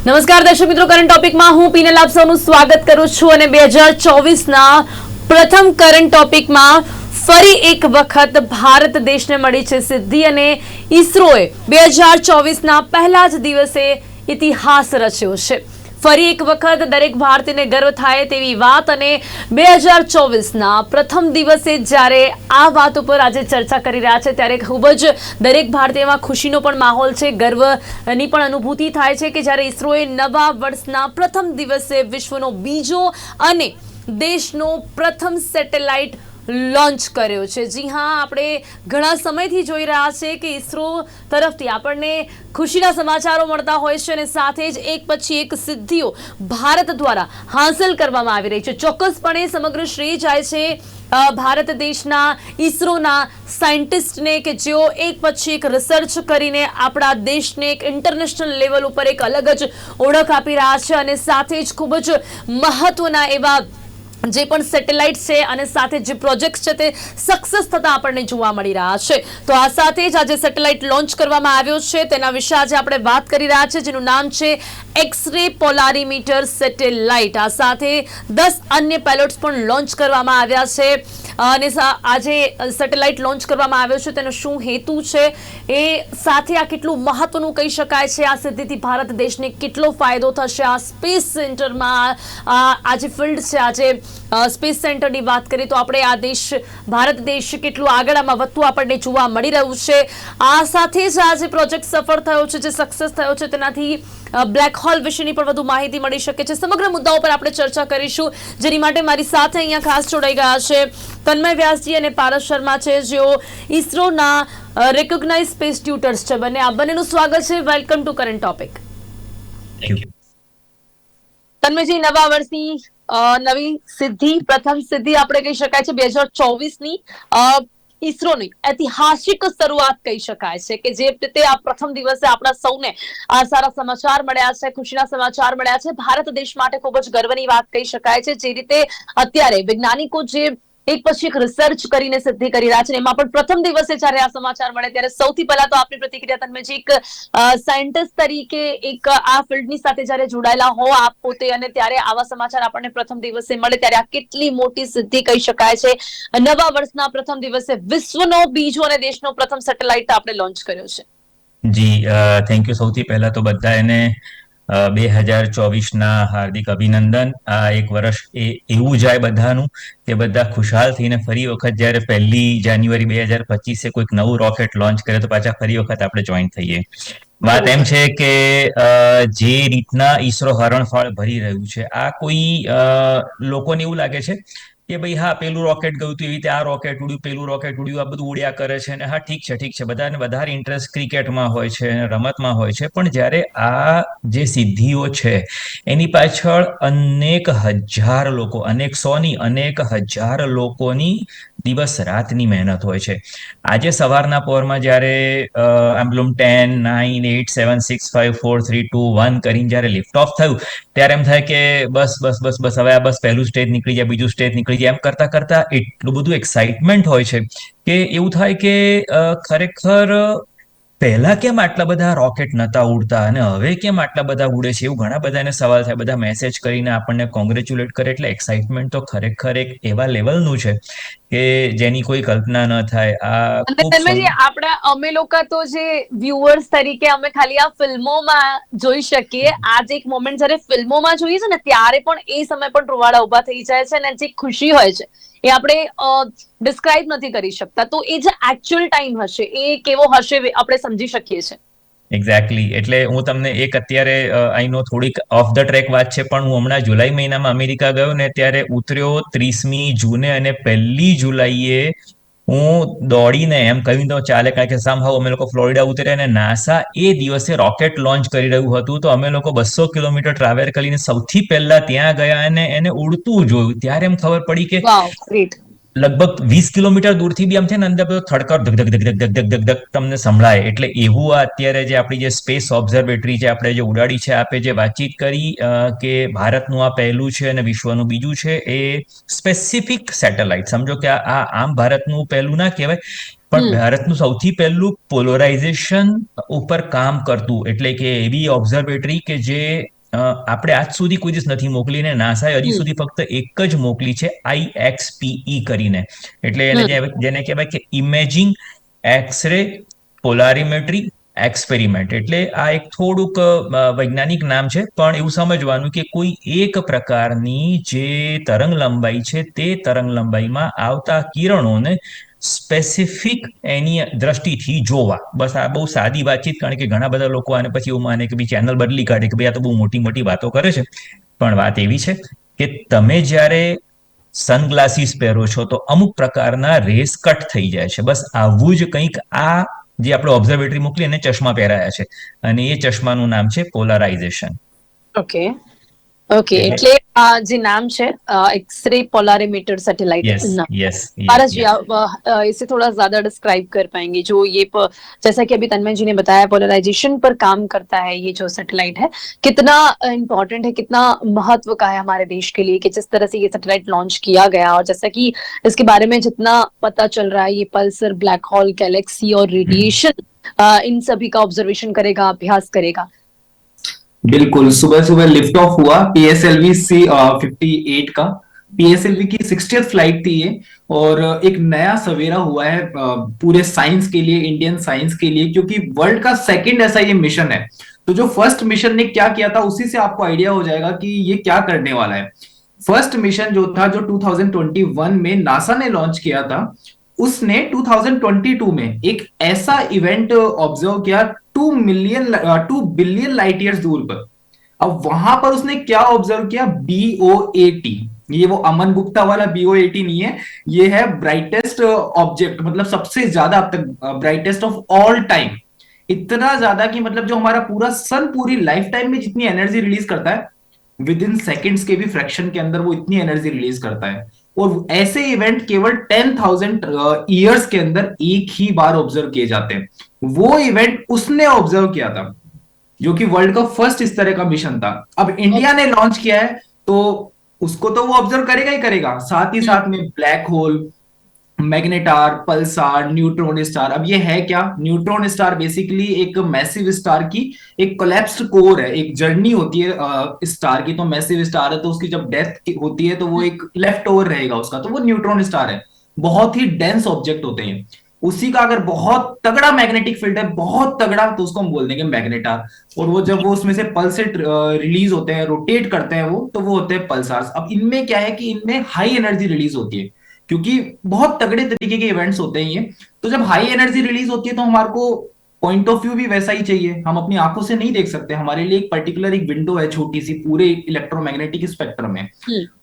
નમસ્કાર, દર્શક મિત્રો કરંટ ટોપિકમાં હું પીનલ આપ સૌનું સ્વાગત કરું છું અને બે હજાર ચોવીસના પ્રથમ કરંટ ટોપિકમાં ફરી એક વખત ભારત દેશને મળી છે સિદ્ધિ અને ઈસરોએ બે હજાર ચોવીસના પહેલા જ દિવસે ઇતિહાસ રચ્યો છે. ફરી એક વખત દરેક ભારતીયને ગર્વ થાય તેવી વાત અને બે હજાર ચોવીસના પ્રથમ દિવસે જ્યારે આ વાત ઉપર આજે ચર્ચા કરી રહ્યા છે, ત્યારે ખૂબ જ દરેક ભારતીયમાં ખુશીનો પણ માહોલ છે, ગર્વની પણ અનુભૂતિ થાય છે કે જ્યારે ઈસરોએ નવા વર્ષના પ્રથમ દિવસે વિશ્વનો બીજો અને દેશનો પ્રથમ સેટેલાઇટ લોન્ચ કર્યો છે. જી હા, આપણે ઘણા સમયથી જોઈ રહ્યા છે કે ઈસરો તરફથી આપણને ખુશીના સમાચારો મળતા હોય છે અને સાથે જ એક પછી એક સિદ્ધિઓ ભારત દ્વારા હાંસલ કરવામાં આવી રહી છે. ચોક્કસપણે સમગ્ર શ્રેય જાય છે ભારત દેશના ઈસરોના સાયન્ટિસ્ટને કે જેઓ એક પછી એક રિસર્ચ કરીને આપણા દેશને એક ઇન્ટરનેશનલ લેવલ ઉપર એક અલગ જ ઓળખ આપી રહ્યા છે અને સાથે જ ખૂબ જ મહત્વના એવા જે પણ સેટેલાઇટ છે અને સાથે જે પ્રોજેક્ટ છે તે સક્સેસ થતા આપણને જોવા મળી રહ્યા છે. તો આ સાથે જ આજે સેટેલાઇટ લોન્ચ કરવામાં આવ્યો છે. તેના વિશે આજે આપણે વાત કરી રહ્યા છે, જેનું નામ છે એક્સરે પોલારીમીટર સેટેલાઇટ આ સાથે દસ અન્ય પેલોટ્સ પણ લોન્ચ કરવામાં આવ્યા છે. અને આજે સેટેલાઇટ લોન્ચ કરવામાં આવ્યો છે. તેનો શું હેતુ છે? એ સાથે આ કેટલું મહત્વનું કહી શકાય છે? આ સિદ્ધિથી ભારત દેશને કેટલો ફાયદો થશે? આ સ્પેસ સેન્ટરમાં આ આ જે ફિલ્ડ છે, આજે સ્પેસ સેન્ટરની વાત કરીએ તો આપણે આ દેશ ભારત દેશ કેટલું આગળ આમાં વધતું આપણને જોવા મળી રહ્યું છે. આ સાથે જ આ જે પ્રોજેક્ટ સફળ થયો છે જે સક્સેસ થયો છે તેનાથી બ્લેક હોલ વિશેની પણ વધુ માહિતી મળી શકે છે. સમગ્ર મુદ્દાઓ પર આપણે ચર્ચા કરીશું. જેની માટે મારી સાથે અહીંયા ખાસ જોડાઈ ગયા છે તન્મય વ્યાસજી અને પારસ શર્મા છે જેઓ ઈસરોના રેકોગ્નાઇઝ સ્પેસ ટ્યુટર્સ છે બંને. આ બંનેનું સ્વાગત છે. Welcome to current topic Tanmayji નવા વર્ષની નવી સિદ્ધિ, પ્રથમ સિદ્ધિ આપણે કહી શકાય છે, બે હજાર ચોવીસની ઈસરોની ઐતિહાસિક શરૂઆત કહી શકાય છે કે જે રીતે આ પ્રથમ દિવસે આપણા સૌને આ સારા સમાચાર મળ્યા છે, ખુશીના સમાચાર મળ્યા છે. ભારત દેશ માટે ખૂબ જ ગર્વની વાત કહી શકાય છે. જે રીતે અત્યારે વૈજ્ઞાનિકો જે એક પછી એક રિસર્ચ કરીને સિદ્ધિ કરી રહ્યા છે એમાં પણ પ્રથમ દિવસે જ્યારે આ સમાચાર મળે ત્યારે સૌથી પહેલા તો આપની પ્રતિક્રિયા તન્મયજી એક સાયન્ટિસ્ટ તરીકે એક, આ ફિલ્ડની સાથે જ્યારે જોડાયેલા હો આપ પોતે અને ત્યારે આવા સમાચાર આપણને પ્રથમ દિવસે મળે ત્યારે આ કેટલી મોટી સિદ્ધિ કહી શકાય છે. નવા વર્ષના પ્રથમ દિવસે વિશ્વનો બીજો અને દેશનો પ્રથમ સેટેલાઇટ આપણે લોન્ચ કર્યો છે. જી થેન્ક યુ સૌથી પહેલા તો બધા એને બે હજાર ચોવીસના હાર્દિક અભિનંદન. આ એક વર્ષ એ એવું જાય બધાનું કે બધા ખુશાલ થઈને ફરી વખત જ્યારે પહેલી જાન્યુઆરી બે હજાર પચીસે કોઈક નવું રોકેટ લોન્ચ કરે તો પાછા ફરી વખત આપણે જોઈન થઈએ. વાત એમ છે કે જે રીતના ઈસરો હરણફાળ ભરી રહ્યું છે, આ કોઈ લોકોને એવું લાગે છે કે ભાઈ, હા, પેલું રોકેટ ગયું હતું એવી રીતે આ રોકેટ ઉડ્યું, પેલું રોકેટ ઉડ્યું, આ બધું ઉડ્યા કરે છે. અને હા, ઠીક છે ઠીક છે, બધાને વધારે ઇન્ટરેસ્ટ ક્રિકેટમાં હોય છે રમતમાં હોય છે. પણ જ્યારે આ જે સિદ્ધિઓ છે, એની પાછળ અનેક હજાર લોકો, અનેક સોની, અનેક હજાર લોકોની દિવસ રાતની મહેનત હોય છે. આજે સવારના પોરમાં જ્યારે એમ્બ્લુમ ten, nine eight seven, six, five, four, three, two, one કરીને જ્યારે લિફ્ટ ઓફ થયું, ત્યારે એમ થાય કે બસ બસ બસ બસ, હવે આ બસ પહેલું સ્ટેજ નીકળી જાય, બીજું સ્ટેજ નીકળી જાય, એમ કરતા કરતા એટલું બધું એક્સાઇટમેન્ટ હોય છે કે એવું થાય કે ખરેખર પહેલા કેમ આટલા બધા રોકેટ નતા ઉડતા અને હવે કેમ આટલા બધા ઉડે છે? એવું ઘણા બધાને સવાલ થાય. બધા મેસેજ કરીને આપણને કોંગ્રેચ્યુલેટ કરે એટલે એક્સાઇટમેન્ટ તો ખરેખર એક એવા લેવલનું છે કે જેની કોઈ કલ્પના ન થાય. આ આપણા અમે લોકો તો જે વ્યુઅર્સ તરીકે અમે ખાલી આ ફિલ્મોમાં જોઈ શકીએ. આ જે એક મોમેન્ટ જ્યારે ફિલ્મોમાં જોઈએ છે ને ત્યારે પણ એ સમય પણ રૂવાડા ઊભા થઈ જાય છે અને જે ખુશી હોય છે. એ આપણે ડિસ્ક્રાઇબ નથી કરી શકતા. તો એ જે એકચ્યુઅલ ટાઈમ હશે, એ કેવો હશે આપણે સમજી શકીએ છીએ. એક્ઝેક્ટલી એટલે હું તમને એક અત્યારે અહીંનો થોડીક ઓફ ધ ટ્રેક વાત છે, પણ હું હમણાં જુલાઈ મહિનામાં અમેરિકા ગયો ને, ત્યારે ઉતર્યો ત્રીસમી જૂને અને પહેલી જુલાઈએ હું દોડીને એમ કહ્યું તો ચાલે, કારણ કે સામહાવ અમે લોકો ફ્લોરિડા ઉતર્યા અને નાસા એ દિવસે રોકેટ લોન્ચ કરી રહ્યું હતું. તો અમે લોકો બસો કિલોમીટર ટ્રાવેલ કરીને સૌથી પહેલા ત્યાં ગયા અને એને ઉડતું જોયું. ત્યારે એમ ખબર પડી કે લગભગ વીસ કિલોમીટર દૂરથી બી આમ છે ને અંદર બધો થડકર ધક ધક ધક ધક ધક ધક ધક તમને સંભળાય. એટલે એવું આ અત્યારે જે આપણી જે સ્પેસ ઓબ્ઝર્વેટરી જે આપણે જે ઉડાડી છે આપે જે વાતચીત કરી કે ભારતનું આ પહેલું છે અને વિશ્વનું બીજું છે એ સ્પેસિફિક સેટેલાઇટ સમજો કે આ આમ ભારતનું પહેલું ના કહેવાય પણ ભારતનું સૌથી પહેલું પોલરાઇઝેશન ઉપર કામ કરતું. એટલે કે એવી ઓબ્ઝર્વેટરી કે જે આપણે આજ સુધી કોઈ દિવસ નથી મોકલી ને નાસાએ હજી સુધી ફક્ત એક જ મોકલી છે આઈએક્સપીઈ કરીને. એટલે એને જેને કહેવાય કે ઇમેજિંગ એક્સરે પોલારીમેટ્રી એક્સપેરિમેન્ટ. એટલે આ એક થોડુંક વૈજ્ઞાનિક નામ છે પણ એવું સમજવાનું કે કોઈ એક પ્રકારની જે તરંગ લંબાઈ છે તે તરંગ લંબાઈમાં આવતા કિરણોને સ્પેસિફિક એની દ્રષ્ટિથી જોવા. બસ આ બહુ સાદી વાતચીત કારણ કે ઘણા બધા લોકો આને પછી એવું માને કે ભાઈ ચેનલ બદલી કાઢે કે ભાઈ આ તો બહુ મોટી મોટી વાતો કરે છે. પણ વાત એવી છે કે તમે જ્યારે સનગ્લાસીસ પહેરો છો તો અમુક પ્રકારના રેસ કટ થઈ જાય છે. બસ આવું જ કંઈક આ જે આપણે ઓબ્ઝર્વેટરી મોકલી એને ચશ્મા પહેરાયા છે. અને એ ચશ્માનું નામ છે પોલારાઇઝેશન ઓકે ઓકે એટલે- જે નામ છે एक्सरे पोलरिमीटर सैटेलाइट यस नाम यस पारस जी आप अ, अ, इसे थोड़ा ज्यादा डिस्क्राइब कर पाएंगे जो ये प, जैसा कि अभी तन्मय जी ने बताया पोलराइजेशन पर काम करता है ये जो सैटेलाइट है कितना इम्पोर्टेंट है कितना महत्व का है हमारे देश के लिए कि जिस तरह से ये सैटेलाइट लॉन्च किया गया और जैसा कि इसके बारे में जितना पता चल रहा है ये पल्सर ब्लैक होल गैलेक्सी और रेडिएशन इन सभी का ऑब्जर्वेशन करेगा अभ्यास करेगा बिल्कुल। सुबह सुबह लिफ्ट ऑफ़ हुआ पीएसएलवी सी फिफ्टी एट का। पीएसएलवी की सिक्सटी फ़्लाइट थी ये और एक नया सवेरा हुआ है पूरे साइंस के लिए इंडियन साइंस के लिए, क्योंकि वर्ल्ड का सेकंड ऐसा ये मिशन है। तो जो फ़र्स्ट मिशन ने क्या किया था, उसी से आपको आइडिया हो जाएगा कि ये क्या करने वाला है। फ़र्स्ट मिशन जो था, जो 2021 में नासा ने लॉन्च किया था उसने 2022 में एक ऐसा इवेंट ऑब्ज़र्व किया two million two billion light years दूर पर। अब वहाँ पर उसने क्या ऑब्ज़र्व किया? बीओएटी ये वो अमन गुप्ता वाला बीओएटी नहीं है, ये है ब्राइटेस्ट ऑब्जेक्ट मतलब सबसे ज़्यादा अब तक ब्राइटेस्ट ऑफ़ ऑल टाइम इतना ज़्यादा कि मतलब जो हमारा पूरा सन पूरी लाइफ टाइम में जितनी एनर्जी रिलीज़ करता है विद इन सेकेंड्स के भी फ्रैक्शन के अंदर वो इतनी एनर्जी रिलीज़ करता है। और ऐसे इवेंट केवल टेन थाउज़ेंड ईयर्स के अंदर एक ही बार ऑब्ज़र्व किए जाते हैं। वो इवेंट उसने ऑब्ज़र्व किया था, जो कि वर्ल्ड का फ़र्स्ट इस तरह का मिशन था। अब इंडिया ने लॉन्च किया है तो उसको तो वो ऑब्ज़र्व करेगा ही करेगा। साथ ही साथ में black hole magnetar, pulsar, neutron star. अब ये है क्या? न्यूट्रॉन स्टार बेसिकली एक मैसिव स्टार की एक कोलैप्स्ड कोर है। एक जर्नी होती है स्टार की। तो मैसिव स्टार है तो उसकी जब डेथ होती है तो वो एक लेफ़्ट ओवर रहेगा उसका। तो वो न्यूट्रॉन स्टार है। बहुत ही डेंस ऑब्जेक्ट होते हैं। उसी का अगर बहुत तगड़ा मैग्नेटिक फ़ील्ड है, बहुत तगड़ा तो उसको हम बोल देंगे मैग्नेटार। और वो जब वो उसमें से पल्स रिलीज़ होते हैं रोटेट करते हैं वो तो वो होते हैं पल्सार्स। अब इनमें क्या है कि इनमें हाई एनर्जी रिलीज़ होती है। क्योंकि बहुत तगड़े तरीके के इवेंट्स होते हैं ये। तो जब हाई एनर्जी रिलीज़ होती है तो हमारे को पॉइंट ऑफ़ व्यू भी वैसा ही चाहिए। हम अपनी आँखों से नहीं देख सकते। हमारे लिए एक पर्टिकुलर एक विंडो है छोटी सी पूरे इलेक्ट्रोमैग्नेटिक स्पेक्ट्रम में।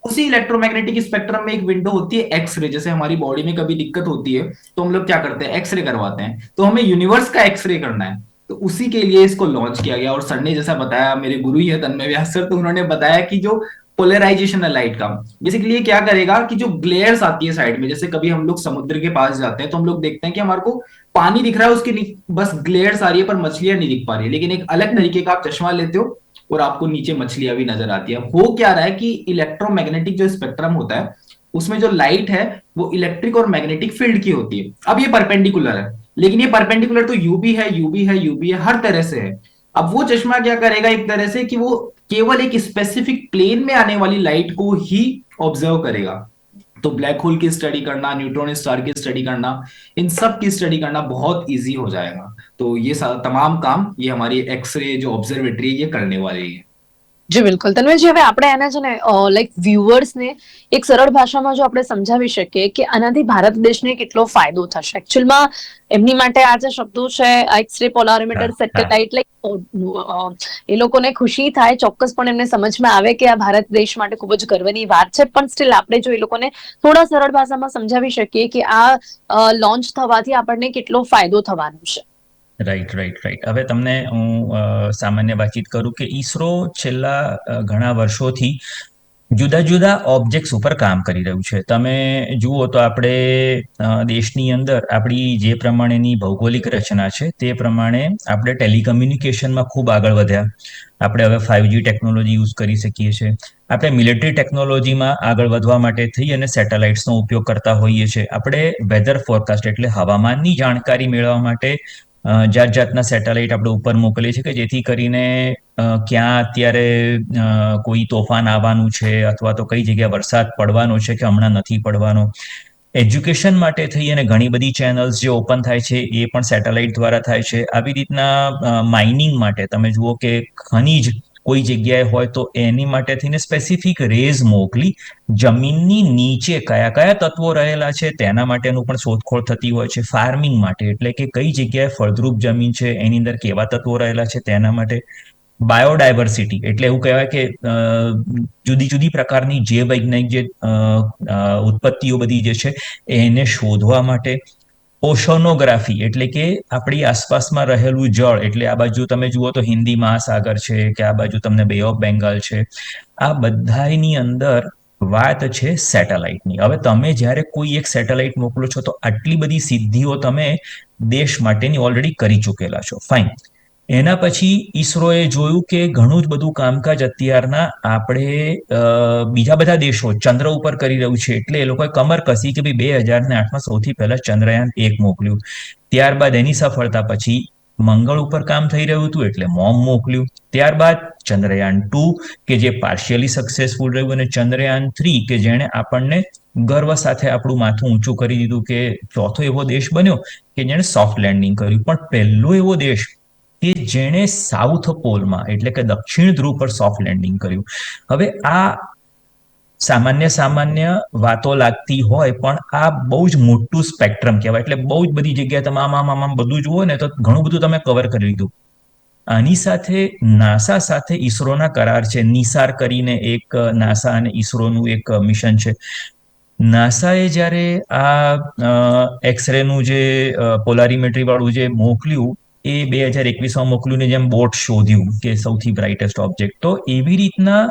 उसी इलेक्ट्रोमैग्नेटिक स्पेक्ट्रम में एक विंडो होती है एक्सरे जैसे हमारी बॉडी में कभी दिक्कत होती है तो हम लोग क्या करते हैं? एक्सरे करवाते हैं। तो हमें यूनिवर्स का एक्सरे करना है। तो उसी के लिए इसको लॉन्च किया गया। और सर ने जैसा बताया मेरे गुरु ही है तन्मय व्यास सर तो उन्होंने बताया कि जो पोलराइजेशन लाइट का। बेसिकली ये क्या करेगा कि जो ग्लेयर्स आती है साइड में, जैसे कभी हम लोग समुद्र के पास जाते हैं तो हम लोग देखते हैं कि हमारे को पानी दिख रहा है, उसके बस ग्लेयर्स आ रही है, पर मछलियाँ नहीं दिख पा रही लेकिन एक अलग तरीके का आप चश्मा लेते हो और आपको नीचे मछलियाँ भी नज़र आती है। हो क्या रहा है कि इलेक्ट्रोमैग्नेटिक जो स्पेक्ट्रम होता है, उसमें जो लाइट है, वो इलेक्ट्रिक और मैग्नेटिक फ़ील्ड की होती है। अब ये परपेंडिकुलर है। लेकिन ये परपेंडिकुलर तो यूबी है यूबी है यूबी है, हर तरह से है। अब वो चश्मा क्या करेगा एक तरह से कि वो केवल एक स्पेसिफिक प्लेन में आने वाली लाइट को ही ऑब्ज़र्व करेगा। तो ब्लैक होल की स्टडी करना न्यूट्रॉन स्टार की स्टडी करना, इन सब की स्टडी करना बहुत इजी हो जाएगा। तो ये तमाम काम, ये हमारी एक्सरे जो ऑब्जर्वेटरी ये करने वाली है। જી બિલકુલ. તન્મયજી હવે આપણે એને છે ને લાઈક વ્યુઅર્સને એક સરળ ભાષામાં જો આપણે સમજાવી શકીએ કે આનાથી ભારત દેશને કેટલો ફાયદો થશે. એકચ્યુઅલમાં એમની માટે આ જે શબ્દો છે x ray polarimeter satellite like એ લોકોને ખુશી થાય ચોક્કસ પણ એમને સમજમાં આવે કે આ ભારત દેશ માટે ખૂબ જ ગર્વની વાત છે. પણ સ્ટીલ આપણે જો એ લોકોને થોડા સરળ ભાષામાં સમજાવી શકીએ કે આ લોન્ચ થવાથી આપણને કેટલો ફાયદો થવાનો છે. રાઈટ રાઈટ રાઈટ હવે તમને હું સામાન્ય વાતચીત કરું કે ઈસરો છેલ્લા ઘણા વર્ષોથી જુદા જુદા ઓબ્જેક્ટ્સ ઉપર કામ કરી રહ્યું છે. તમે જુઓ તો આપણે દેશની અંદર આપણી જે પ્રમાણેની ભૌગોલિક રચના છે તે પ્રમાણે આપણે ટેલિકમ્યુનિકેશનમાં ખૂબ આગળ વધ્યા. આપણે હવે ફાઇવજી ટેકનોલોજી યુઝ કરી શકીએ છીએ. આપણે મિલિટરી ટેકનોલોજીમાં આગળ વધવા માટે થઈ અને સેટેલાઇટ્સનો ઉપયોગ કરતા હોઈએ છીએ. આપણે વેધર ફોરકાસ્ટ એટલે હવામાનની જાણકારી મેળવવા માટે જાત જાતના સેટેલાઇટ આપણે ઉપર મોકલીએ છીએ કે જેથી કરીને ક્યાં અત્યારે કોઈ તોફાન આવવાનું છે અથવા તો કઈ જગ્યાએ વરસાદ પડવાનો છે કે હમણાં નથી પડવાનો. એજ્યુકેશન માટે થઈ અને ઘણી બધી ચેનલ્સ જે ઓપન થાય છે એ પણ સેટેલાઇટ દ્વારા થાય છે. આવી રીતના માઇનિંગ માટે તમે જુઓ કે ખનીજ કોઈ જગ્યાએ હોય તો એની માટે થઈને સ્પેસિફિક રેઝ મોકલી. જમીનની નીચે કયા કયા તત્વો રહેલા છે, તેના માટેનું પણ શોધખોળ થતી હોય છે ફાર્મિંગ માટે. એટલે કે કઈ જગ્યાએ ફળદ્રુપ જમીન છે, એની અંદર કેવા તત્વો રહેલા છે, તેના માટે બાયોડાયવર્સિટી એટલે એવું કહેવાય કે જુદી જુદી પ્રકારની જે વૈજ્ઞાનિક જે ઉત્પત્તિઓ બધી જે છે, એને શોધવા માટે ઓશોનોગ્રાફી, એટલે કે આપણી આસપાસમાં રહેલું જળ, એટલે આ બાજુ તમે જુઓ તો હિન્દી મહાસાગર છે, કે આ બાજુ તમને બે ઓફ બેંગાલ છે. આ બધાની અંદર વાત છે સેટેલાઇટની. હવે તમે જ્યારે કોઈ એક સેટેલાઇટ મોકલો છો, તો આટલી બધી સિદ્ધિઓ તમે દેશ માટેની ઓલરેડી કરી ચૂકેલા છો. ફાઇન એના પછી ઈસરોએ જોયું કે ઘણું જ બધું કામકાજ અત્યારના આપણે બીજા બધા દેશો ચંદ્ર ઉપર કરી રહ્યું છે. એટલે એ લોકોએ કમર કસી કે ભાઈ બે હજાર ને આઠમાં સૌથી પહેલા ચંદ્રયાન એક મોકલ્યું. ત્યારબાદ એની સફળતા પછી મંગળ ઉપર કામ થઈ રહ્યું હતું એટલે મોમ મોકલ્યું. ત્યારબાદ ચંદ્રયાન ટુ, કે જે પાર્શિયલી સક્સેસફુલ રહ્યું, અને ચંદ્રયાન થ્રી, કે જેણે આપણને ગર્વ સાથે આપણું માથું ઊંચું કરી દીધું કે ચોથો એવો દેશ બન્યો, કે જેણે સોફ્ટ લેન્ડિંગ કર્યું. પણ પહેલો એવો દેશ કે જેણે સાઉથ પોલમાં, એટલે કે દક્ષિણ ધ્રુવ પર સોફ્ટ લેન્ડિંગ કર્યું. હવે આ સામાન્ય સામાન્ય વાતો લાગતી હોય, પણ આ બહુ જ મોટું સ્પેક્ટ્રમ કહેવાય. એટલે બહુ જ બધી જગ્યાએ તમે આમ આમ આમ બધું જુઓ ને તો ઘણું બધું તમે કવર કરી લીધું. આની સાથે નાસા સાથે ઈસરોના કરાર છે. નિસાર કરીને એક, નાસા અને ઈસરોનું એક મિશન છે. નાસાએ જ્યારે આ એક્સરેનું જે પોલારીમેટ્રી વાળું જે મોકલ્યું એ બે હજાર એકવીસમાં મોકલ્યું ને જેમ બોટ શોધ્યું કે સૌથી બ્રાઇટેસ્ટ ઓબ્જેક્ટ તો એવી રીતના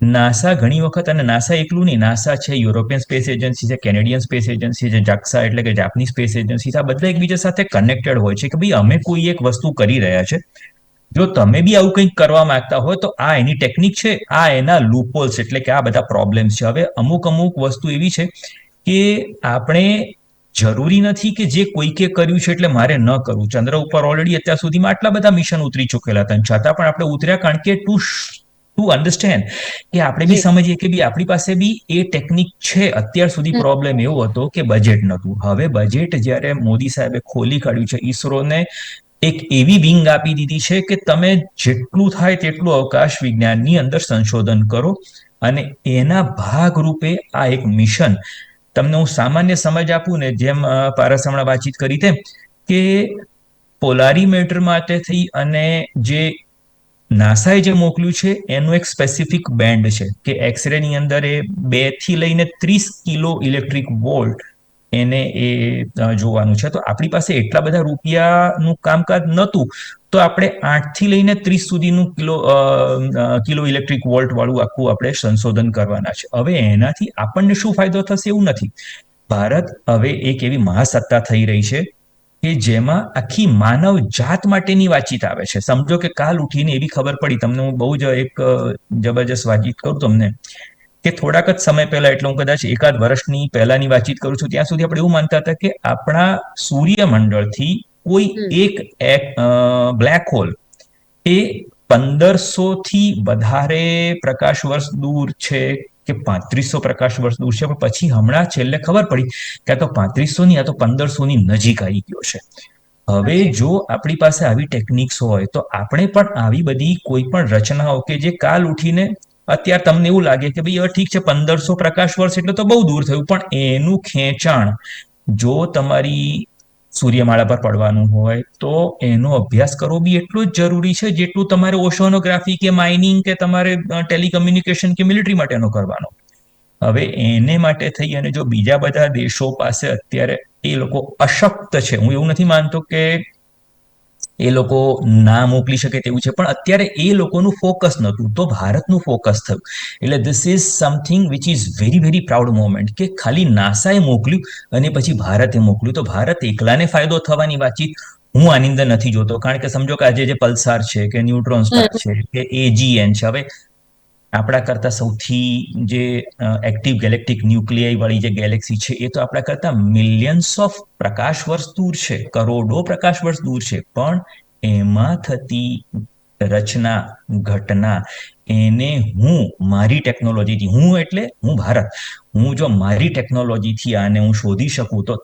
નાસા ઘણી વખત અને નાસા એકલું નહીં, નાસા છે યુરોપિયન સ્પેસ એજન્સી છે કેનેડિયન સ્પેસ એજન્સી છે જાક્સા એટલે કે જાપની સ્પેસ એજન્સી આ બધા એકબીજા સાથે કનેક્ટેડ હોય છે કે ભાઈ અમે કોઈ એક વસ્તુ કરી રહ્યા છે. જો તમે બી આવું કંઈક કરવા માંગતા હોય તો આ એની ટેકનિક છે, આ એના લૂપોલ્સ એટલે કે આ બધા પ્રોબ્લેમ્સ છે. હવે અમુક અમુક વસ્તુ એવી છે કે આપણે જરૂરી નથી કે જે કોઈકે કર્યું છે એટલે મારે ન કરવું. ચંદ્ર ઉપર ઓલરેડી અત્યાર સુધીમાં આટલા બધા મિશન ઉતરી ચૂકેલા હતા. છતાં પણ આપણે ઉતર્યા કારણ કે ટુ ટુ અન્ડરસ્ટેન્ડ કે આપણે બી સમજીએ કે બી આપણી પાસે બી એ ટેકનિક છે. અત્યાર સુધી પ્રોબ્લેમ એવો હતો કે બજેટ નહોતું. હવે બજેટ જ્યારે મોદી સાહેબે ખોલી કાઢ્યું છે ઈસરોને એક એવી વિંગ આપી દીધી છે કે તમે જેટલું થાય તેટલું અવકાશ વિજ્ઞાનની અંદર સંશોધન કરો અને એના ભાગરૂપે આ એક મિશન તમને હું સામાન્ય સમજ આપું ને જેમ પારસ હમણાં વાતચીત કરી તેમ, કે પોલારીમીટર માટે થઈ અને જે નાસાએ જે મોકલ્યું છે, એનું એક સ્પેસિફિક બેન્ડ છે, કે એક્સરે ની અંદર એ બેથી લઈને ત્રીસ કિલો ઇલેક્ટ્રિક વોલ્ટ એને એ જોવાનું છે. તો આપણી પાસે એટલા બધા રૂપિયાનું કામકાજ નહોતું તો આપણે આઠથી લઈને ત્રીસ સુધીનું કિલો કિલો ઇલેક્ટ્રિક વોલ્ટ વાળું આખું આપણે સંશોધન કરવાના છે. હવે એનાથી આપણને શું ફાયદો થશે એવું નથી. ભારત હવે એક એવી મહાસત્તા થઈ રહી છે કે જેમાં આખી માનવ જાત માટેની વાતચીત આવે છે. સમજો કે કાલ ઉઠીને એવી ખબર પડી, તમને હું બહુ જ એક જબરજસ્ત વાતચીત કરું તમને, કે થોડાક જ સમય પહેલા, એટલે હું કદાચ એકાદ વર્ષની પહેલાની વાતચીત કરું છું, ત્યાં સુધી આપણે એવું માનતા હતા કે આપણા સૂર્યમંડળથી કોઈ એક બ્લેક હોલ એ પંદરસો થી વધારે પ્રકાશ વર્ષ દૂર છે કે પાંત્રીસો પ્રકાશ વર્ષ દૂર છે. પણ પછી હમણાં છેલ્લે ખબર પડી કે આ તો પાંત્રીસો ની આ તો પંદરસો ની નજીક આવી ગયો છે. હવે જો આપણી પાસે આવી ટેકનિક્સ હોય તો આપણે પણ આવી બધી કોઈ પણ રચનાઓ કે જે કાલ ઉઠીને અત્યારે તમને એવું લાગે કે ભાઈ હવે ઠીક છે પંદરસો પ્રકાશ વર્ષ એટલે તો બહુ દૂર થયું. પણ એનું ખેંચાણ જો તમારી સૂર્યમાળા પર પડવાનું હોય, તો એનો અભ્યાસ કરવો બી એટલું જ જરૂરી છે જેટલું તમારે ઓશોનોગ્રાફી કે માઇનિંગ કે તમારે ટેલિકમ્યુનિકેશન કે મિલિટરી માટેનો કરવાનો. હવે એને માટે થઈ અને જો બીજા બધા દેશો પાસે અત્યારે એ લોકો અશક્ત છે, હું એવું નથી માનતો કે એ લોકો ના મોકલી શકે તેવું છે. પણ અત્યારે એ લોકોનું ફોકસ નહોતું. તો ભારતનું ફોકસ થયું. એટલે this is something which is very very proud moment કે ખાલી નાસાએ મોકલ્યું અને પછી ભારતે મોકલ્યું. તો ભારત એકલાને ફાયદો થવાની વાતચીત હું આની અંદર નથી જોતો. કારણ કે સમજો કે આજે જે પલ્સાર છે કે ન્યુટ્રોન સ્ટાર છે કે એજીએન છે. હવે આપણા કરતા સૌથી જે એક્ટિવ ગેલેક્ટિક ન્યુક્લિયાઈ વાળી જે ગેલેક્સી છે, એ તો આપણા કરતા મિલિયન્સ ઓફ પ્રકાશ વર્ષ દૂર છે, કરોડો પ્રકાશ વર્ષ દૂર છે. પણ એમાં થતી રચના, ઘટના, એને હું મારી ટેકનોલોજીથી હું એટલે હું ભારત. હું જો મારી ટેકનોલોજીથી આને હું શોધી શકું તો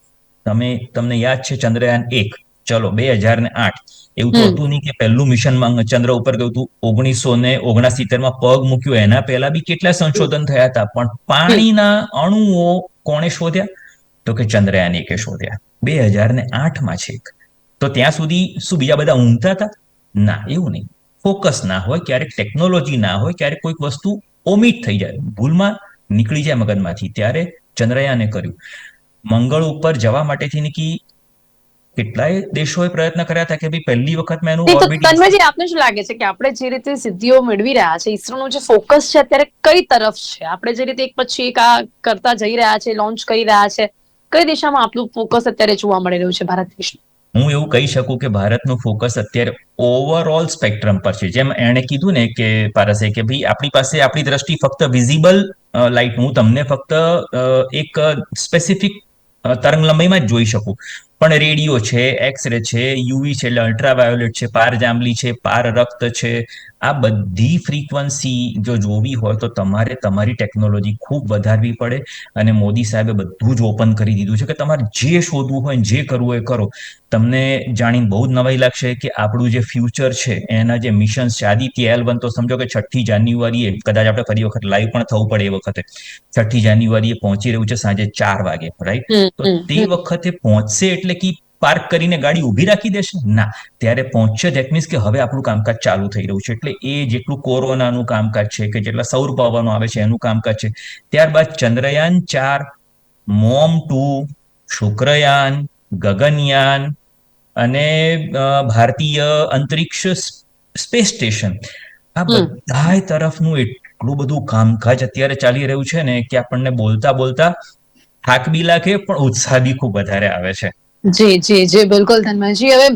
તમે, તમને યાદ છે ચંદ્રયાન એક. ચલો બે હજાર ને આઠ. એવું તો હતું નહીં કે પહેલું મિશન ચંદ્ર ઉપર ગયું હતું. ઓગણીસો ને ઓગણસિત્તેરમાં પગ મૂક્યો. એના પહેલા બી કેટલા સંશોધન થયા હતા? પણ પાણીના અણુઓ કોણે શોધ્યા? તો કે ચંદ્રયાન એકે શોધ્યા. બે હજાર ને આઠમાં છેક તો ત્યાં સુધી શું બીજા બધા ઊંઘતા હતા? ના એવું નહીં. ફોકસ ના હોય ક્યારેક ટેકનોલોજી ના હોય ક્યારેક કોઈક વસ્તુ ઓમિટ થઈ જાય. ભૂલમાં નીકળી જાય મગજમાંથી. ત્યારે ચંદ્રયાને કર્યું. મંગળ ઉપર જવા માટેથી નીકી કેટલાય દેશોએ પ્રયત્ન કર્યા હતા કે ભાઈ પહેલી વખત મેં એનું ઓર્બિટ તન્મયજી આપને શું લાગે છે કે આપણે જે રીતે સિદ્ધિઓ મેળવી રહ્યા છે ઈસરોનું જે ફોકસ છે અત્યારે કઈ તરફ છે? આપણે જે રીતે એક પછી એક આ કરતા જઈ રહ્યા છે લોન્ચ કરી રહ્યા છે કઈ દિશામાં આપણું ફોકસ અત્યારે જોવા મળી રહ્યું છે ભારત દેશનું? હું એવું કહી શકું કે ભારતનું ફોકસ અત્યારે ઓવરઓલ સ્પેક્ટ્રમ પર છે. જેમ એણે કીધું ને કે પારસે કે ભાઈ આપણી પાસે આપણી દ્રષ્ટિ ફક્ત વિઝિબલ લાઇટ હું તમને ફક્ત એક સ્પેસિફિક તરંગ લંબાઈમાં જ જોઈ શકું. પણ રેડિયો છે એક્સરે છે યુવી છે એટલે અલ્ટ્રાવાયોલેટ છે પાર જાંબલી છે પાર રક્ત છે આ બધી ફ્રીક્વન્સી જો જોવી હોય તો તમારે તમારી ટેકનોલોજી ખૂબ વધારવી પડે અને મોદી સાહેબે બધું જ ઓપન કરી દીધું છે કે તમારે જે શોધવું હોય જે કરવું હોય એ કરો. તમને જાણીને બહુ જ નવાઈ લાગશે કે આપણું જે ફ્યુચર છે એના જે મિશન છે આદિત્ય એલ વન તો સમજો કે છઠ્ઠી જાન્યુઆરીએ કદાચ આપણે ફરી વખત લાઈવ પણ થવું પડે એ વખતે. છઠ્ઠી જાન્યુઆરીએ પહોંચી રહ્યું છે સાંજે ચાર વાગે રાઈટ તો તે વખતે પહોંચશે એટલે કે પાર્ક કરીને ગાડી ઊભી રાખી દેશે? ના. ત્યારે પહોંચશે દેટ મીન્સ કે હવે આપણું કામકાજ ચાલુ થઈ રહ્યું છે. એટલે એ જેટલું કોરોનાનું કામકાજ છે કે જેટલા સૌર પવનો આવે છે એનું કામકાજ છે. ત્યારબાદ ચંદ્રયાન ચાર મોમ ટુ શુક્રયાન ગગનયાન અને ભારતીય અંતરિક્ષ સ્પેસ સ્ટેશન. આ બધા તરફનું એટલું બધું કામકાજ અત્યારે ચાલી રહ્યું છે ને કે આપણને બોલતા બોલતા થાક બી લાગે પણ ઉત્સાહ બી ખૂબ વધારે આવે છે. जी जी जी बिल्कुल धन्यवाद जी। अबे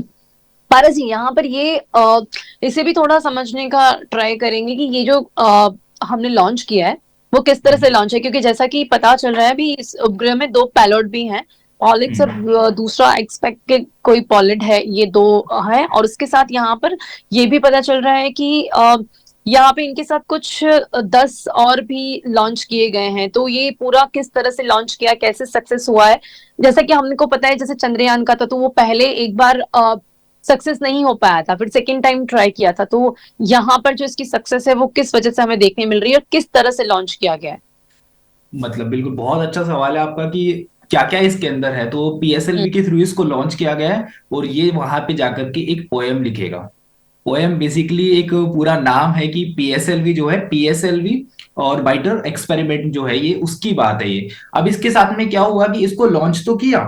पारस जी यहाँ पर ये अ, इसे भी थोड़ा समझने का ट्राई करेंगे कि ये जो अ, हमने लॉन्च किया है वो किस तरह से लॉन्च है? क्योंकि जैसा कि पता चल रहा है अभी इस उपग्रह में दो पैलोट भी हैं पॉलिट्स और दूसरा एक्सपेक्ट के कोई पॉलिट है ये दो है और उसके साथ यहाँ पर ये भी पता चल रहा है कि अ, यहाँ पे इनके साथ कुछ दस और भी लॉन्च किए गए हैं। तो ये पूरा किस तरह से लॉन्च किया कैसे सक्सेस हुआ है? जैसा कि हमको पता है जैसे चंद्रयान का था तो वो पहले एक बार सक्सेस नहीं हो पाया था फिर सेकेंड टाइम ट्राई किया था। तो यहाँ पर जो इसकी सक्सेस है वो किस वजह से हमें देखने मिल रही है और किस तरह से लॉन्च किया गया है? मतलब बिल्कुल बहुत अच्छा सवाल है आपका कि क्या क्या इसके अंदर है। तो पीएसएलवी के थ्रू इसको लॉन्च किया गया है और ये वहाँ पे जाकर के एक पोएम लिखेगा। पोएम बेसिकली एक पूरा नाम है कि पीएसएलवी जो है पीएसएलवी और बाइटर एक्सपेरिमेंट जो है, ये उसकी बात है ये। अब इसके साथ में क्या हुआ कि इसको लॉन्च तो किया।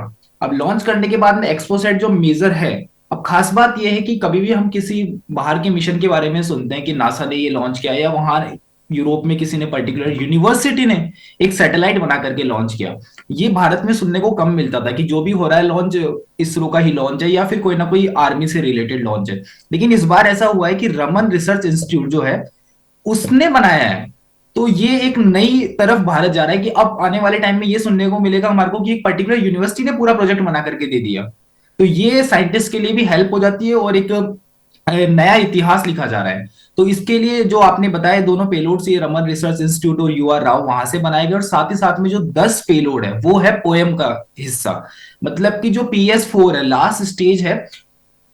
अब लॉन्च करने के बाद में एक्सपोसेट जो मेजर है, अब खास बात यह है कि कभी भी हम किसी बाहर के मिशन के बारे में सुनते हैं कि नासा ने ये लॉन्च किया या वहाँ यूरोप में किसी ने पर्टिकुलर यूनिवर्सिटी ने एक सैटेलाइट बना करके लॉन्च किया। ये भारत में सुनने को कम मिलता था कि जो भी हो रहा है लॉन्च इसरो का ही लॉन्च है या फिर कोई ना कोई आर्मी से रिलेटेड लॉन्च है। लेकिन इस बार ऐसा हुआ है कि रमन रिसर्च इंस्टीट्यूट जो है, उसने बनाया है। तो ये एक नई तरफ़ भारत जा रहा है कि अब आने वाले टाइम में ये सुनने को मिलेगा हमारे को कि एक पर्टिकुलर यूनिवर्सिटी ने पूरा प्रोजेक्ट बना करके दे दिया। तो ये साइंटिस्ट के लिए भी हेल्प हो जाती है और एक नया इतिहास लिखा जा रहा है। तो इसके लिए जो आपने बताया, दोनों पेलोड ये रमन रिसर्च इंस्टीट्यूट और यू आर राव वहाँ से बनाए गए, और साथ ही साथ में जो दस पेलोड है, वो है पोएम का हिस्सा। मतलब कि जो पी एस फोर है लास्ट स्टेज है,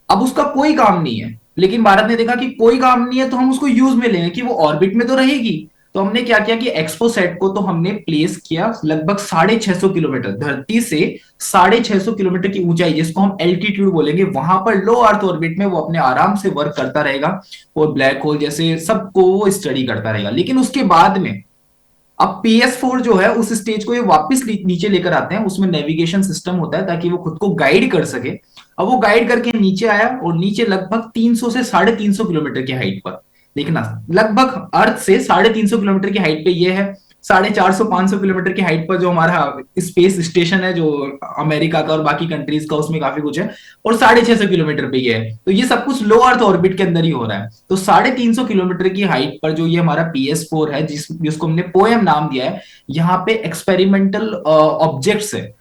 अब उसका कोई काम नहीं है। लेकिन भारत ने देखा कि कोई काम नहीं है तो हम उसको यूज़ में लेंगे कि वो ऑर्बिट में तो रहेगी। तो हमने क्या किया कि एक्सपो सेट को तो हमने प्लेस किया लगभग साढ़े छह सौ किलोमीटर, धरती से साढ़े छह सौ किलोमीटर की ऊंचाई, जिसको हम एल्टीट्यूड बोलेंगे, वहाँ पर लो अर्थ ऑर्बिट में वो अपने आराम से वर्क करता रहेगा और ब्लैक होल जैसे सबको वो स्टडी करता रहेगा। लेकिन उसके बाद में, अब PS4 जो है, उस स्टेज को ये वापस नीचे लेकर आते हैं, उसमें नेविगेशन सिस्टम होता है, ताकि वो खुद को गाइड कर सके। अब वो गाइड करके नीचे आया, और नीचे लगभग 300 से साढ़े तीन किलोमीटर की हाइट पर। देखना लगभग अर्थ से साढ़े तीन सौ किलोमीटर की हाइट पे ये है, साढ़े चार सौ, पाँच सौ किलोमीटर की हाइट पर जो हमारा स्पेस स्टेशन है, जो अमेरिका का और बाकी कंट्रीज़ का, उसमें काफ़ी कुछ है, और साढ़े छह सौ किलोमीटर पे ये है। तो ये सब कुछ लो अर्थ ऑर्बिट के अंदर ही हो रहा है। तो साढ़े तीन सौ किलोमीटर की हाइट पर जो ये हमारा पी एस फोर है, जिस, जिसको हमने पोएम नाम दिया है, यहाँ पे एक्सपेरिमेंटल ऑब्जेक्ट्स है।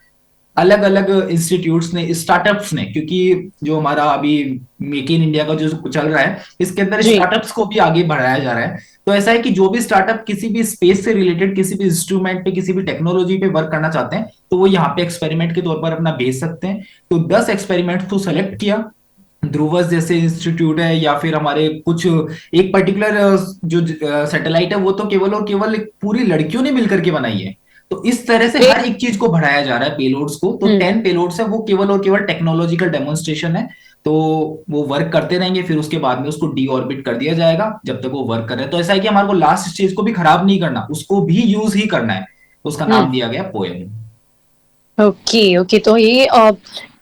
अलग अलग इंस्टीट्यूट्स ने स्टार्टअप्स ने क्योंकि जो हमारा अभी मेक इन इंडिया का जो चल रहा है इसके अंदर। स्टार्टअप्स को भी आगे बढ़ाया जा रहा है। तो ऐसा है कि जो भी स्टार्टअप किसी भी स्पेस से रिलेटेड किसी भी इंस्ट्रूमेंट पे किसी भी टेक्नोलॉजी पे वर्क करना चाहते हैं तो वो यहाँ पे एक्सपेरिमेंट के तौर पर अपना भेज सकते हैं। तो दस एक्सपेरिमेंट को सेलेक्ट किया। ध्रुवस जैसे इंस्टीट्यूट है या फिर हमारे कुछ एक पर्टिकुलर जो सैटेलाइट है वो तो केवल और केवल पूरी लड़कियों ने मिलकर के बनाई है। तो इस तरह से हर एक चीज़ को बढ़ाया जा रहा है पेलोड्स को। तो टेन पेलोड्स है वो केवल और केवल टेक्नोलॉजिकल डेमोन्स्ट्रेशन है। तो वो वर्क करते रहेंगे फिर उसके बाद में उसको डीऑर्बिट कर दिया जाएगा जब तक वो वर्क कर रहे हैं। तो ऐसा है कि हमारे को लास्ट चीज़ को भी खराब नहीं करना उसको भी यूज़ ही करना है। तो उसका नाम हम्म। दिया गया पोएम ओके ओके तो ये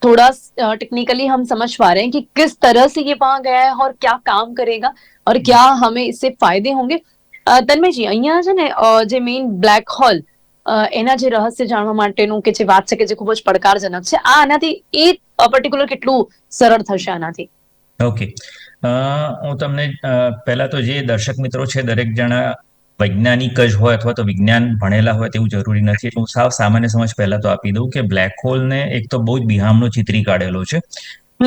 थोड़ा टेक्निकली हम समझ पा रहे हैं कि किस तरह से ये वहाँ गया है और क्या काम करेगा और क्या हम्म। हमें इससे फ़ायदे होंगे। तन्मय जी अहियाँ जो मेन ब्लैक होल એના જે રહસ્ય જાણવા માટેનું કે જે વાત છે કે જે ખૂબ જ પડકારજનક છે, આ આનાથી એ પર્ટિક્યુલર કેટલું સરળ થશે આનાથી? ઓકે હું તમને પહેલા તો જે દર્શક મિત્રો છે, દરેક જણા વૈજ્ઞાનિક જ હોય અથવા તો વિજ્ઞાન ભણેલા હોય તેવું જરૂરી નથી. એટલે હું સાવ સામાન્ય સમજ પહેલા તો આપી દઉં કે બ્લેક હોલને એક તો બહુ જ બિહામણો ચિત્રી કાઢેલો છે.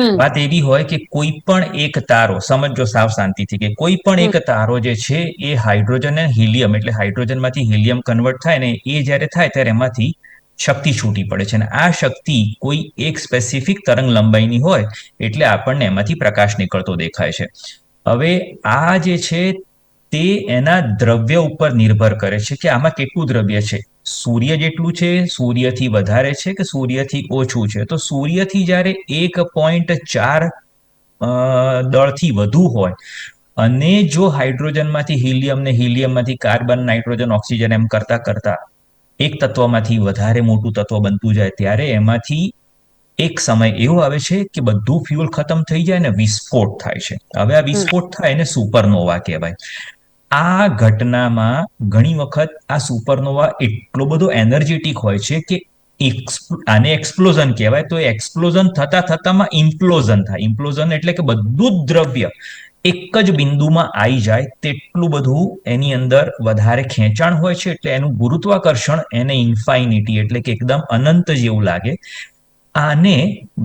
વાત એવી હોય કે કોઈ પણ એક તારો સમજો સાવ શાંતિથી કે કોઈ પણ એક તારો જે છે એ હાઇડ્રોજન અને હિલિયમ એટલે હાઇડ્રોજનમાંથી હિલિયમ કન્વર્ટ થાય ને એ જ્યારે થાય ત્યારે એમાંથી શક્તિ છૂટી પડે છે. અને આ શક્તિ કોઈ એક સ્પેસિફિક તરંગ લંબાઈની હોય એટલે આપણને એમાંથી પ્રકાશ નીકળતો દેખાય છે. હવે આ જે છે તે એના દ્રવ્ય ઉપર નિર્ભર કરે છે કે આમાં કેટલું દ્રવ્ય છે. સૂર્ય જેટલું છે સૂર્યથી વધારે છે કે સૂર્યથી ઓછું છે? તો સૂર્યથી જ્યારે એક પોઈન્ટ ચાર દળથી વધુ હોય અને જો હાઇડ્રોજનમાંથી હિલિયમ ને હિલિયમમાંથી કાર્બન નાઇટ્રોજન ઓક્સિજન એમ કરતા કરતા એક તત્વમાંથી વધારે મોટું તત્વ બનતું જાય ત્યારે એમાંથી એક સમય એવો આવે છે કે બધું ફ્યુઅલ ખતમ થઈ જાય ને વિસ્ફોટ થાય છે. હવે આ વિસ્ફોટ થાય એને સુપરનોવા કહેવાય. આ ઘટનામાં ઘણી વખત આ સુપરનોવા એટલો બધો એનર્જેટિક હોય છે કે આને એક્સપ્લોઝન કહેવાય. તો એક્સપ્લોઝન થતા થતામાં ઇમ્પ્લોઝન થાય. ઇમ્પ્લોઝન એટલે કે બધું જ દ્રવ્ય એક જ બિંદુમાં આવી જાય તેટલું બધું એની અંદર વધારે ખેંચાણ હોય છે. એટલે એનું ગુરુત્વાકર્ષણ એને ઇન્ફાઇનિટી એટલે કે એકદમ અનંત જેવું લાગે. આને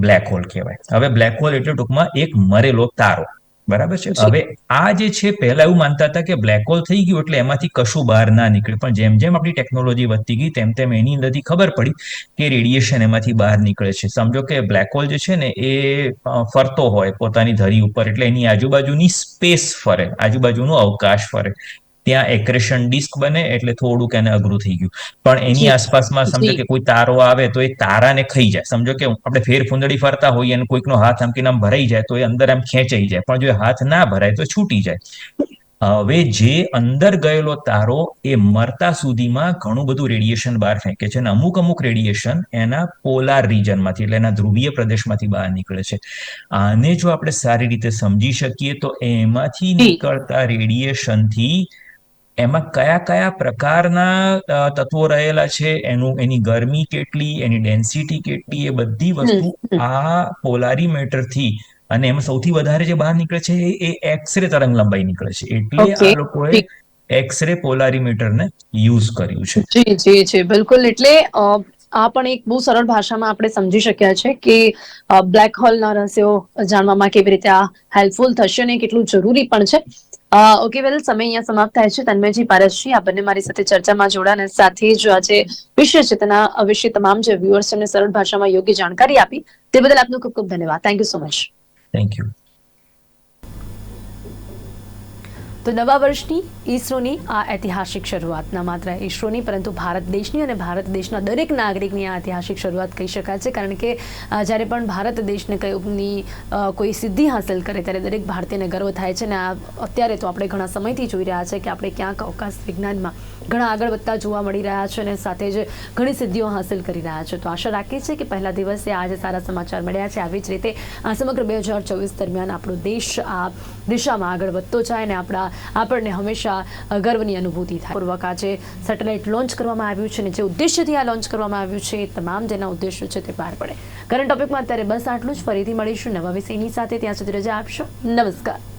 બ્લેક હોલ કહેવાય. હવે બ્લેક હોલ એટલે ટૂંકમાં એક મરેલો તારો. બરાબર છે? હવે આ જે છે પહેલા એવું માનતા હતા કે બ્લેક હોલ થઈ ગયું એટલે એમાંથી કશું બહાર ના નીકળે. પણ જેમ જેમ આપણી ટેકનોલોજી વધતી ગઈ તેમ તેમ એની અંદરથી ખબર પડી કે રેડિયેશન એમાંથી બહાર નીકળે છે. સમજો કે બ્લેક હોલ જે છે ને એ ફરતો હોય પોતાની ધરી ઉપર એટલે એની આજુબાજુની સ્પેસ ફરે આજુબાજુનો અવકાશ ફરે. ત્યાં એક્રેશન ડિસ્ક બને એટલે થોડુંક એને અઘરું થઈ ગયું. પણ એની આસપાસમાં સમજો કે કોઈ તારો આવે તો એ તારાને ખાઈ જાય. સમજો કે આપણે ફેર ફૂંદડી ફરતા હોઈએ અને કોઈકનો હાથ આમકીને આમ ભરાઈ જાય તો એ અંદર આમ ખેંચાઈ જાય. પણ જો એ હાથ ના ભરાય તો છૂટી જાય. હવે જે અંદર ગયેલો તારો એ મરતા સુધીમાં ઘણું બધું રેડિયેશન બહાર ફેંકે છે અને અમુક અમુક રેડિયેશન એના પોલાર રીજનમાંથી એટલે એના ધ્રુવીય પ્રદેશમાંથી બહાર નીકળે છે. આને જો આપણે સારી રીતે સમજી શકીએ તો એમાંથી. નીકળતા રેડિયેશનથી એમાં કયા કયા પ્રકારના તત્વો રહેલા છે? એનું એની ગરમી કેટલી એની ડેન્સિટી કેટલી એ બધી વસ્તુ આ પોલારીમીટરથી અને એમાં સૌથી વધારે જે બહાર નીકળે છે એ- એક્સરે તરંગ લંબાઈ નીકળે છે. એટલે. આ લોકોએ. એક્સરે પોલારીમીટરને યુઝ કર્યું છે. જી જી જી બિલકુલ. એટલે આ પણ એક બહુ સરળ ભાષામાં આપણે સમજી શક્યા છે કે બ્લેક હોલના રહસ્યો જાણવામાં કેવી રીતે આ હેલ્પફુલ થશે અને કેટલું જરૂરી પણ છે. ઓકે વેલ સમય અહીંયા સમાપ્ત થાય છે. તન્મયજી પારસજી આ બંને મારી સાથે ચર્ચામાં જોડાને સાથે જ આજે વિષય છે તેના વિશે તમામ જે વ્યુઅર્સ અને સરળ ભાષામાં યોગ્ય જાણકારી આપી. તે બદલ આપનો ખૂબ ખૂબ ધન્યવાદ. Thank you so much thank you તો નવા વર્ષની ઈસરોની આ ઐતિહાસિક શરૂઆત. ન માત્ર ઈસરોની, પરંતુ ભારત દેશની અને ભારત દેશના દરેક નાગરિકની આ ઐતિહાસિક શરૂઆત કહી શકાય છે. કારણ કે જ્યારે પણ ભારત દેશને કંઈની કોઈ સિદ્ધિ હાંસલ કરે, ત્યારે દરેક ભારતીયને ગર્વ થાય છે. અને આ અત્યારે તો આપણે ઘણા સમયથી જોઈ રહ્યા છે કે આપણે ક્યાંક અવકાશ વિજ્ઞાનમાં ઘણા આગળ વધતા જોવા મળી રહ્યા છે અને સાથે જ ઘણી સિદ્ધિઓ હાંસલ કરી રહ્યા છે. તો આશા રાખીએ છીએ કે પહેલા દિવસે આજે સારા સમાચાર મળ્યા છે, આવી જ રીતે આ સમગ્ર બે હજાર ચોવીસ દરમિયાન આપણો દેશ આ દિશામાં આગળ વધતો જાય અને આપણા, આપણને હંમેશા અ, ગર્વની અનુભૂતિ થાય. પૂર્વક આજે સેટેલાઇટ લોન્ચ કરવામાં આવ્યું છે અને જે ઉદ્દેશ્યથી આ લોન્ચ કરવામાં આવ્યું છે એ તમામ જેના ઉદ્દેશ્યો છે તે પાર પડે. કરંટ ટોપિકમાં અત્યારે બસ આટલું જ. ફરીથી મળીશું નવા વિષયની સાથે. ત્યાં સુધી રજા આપશો. નમસ્કાર.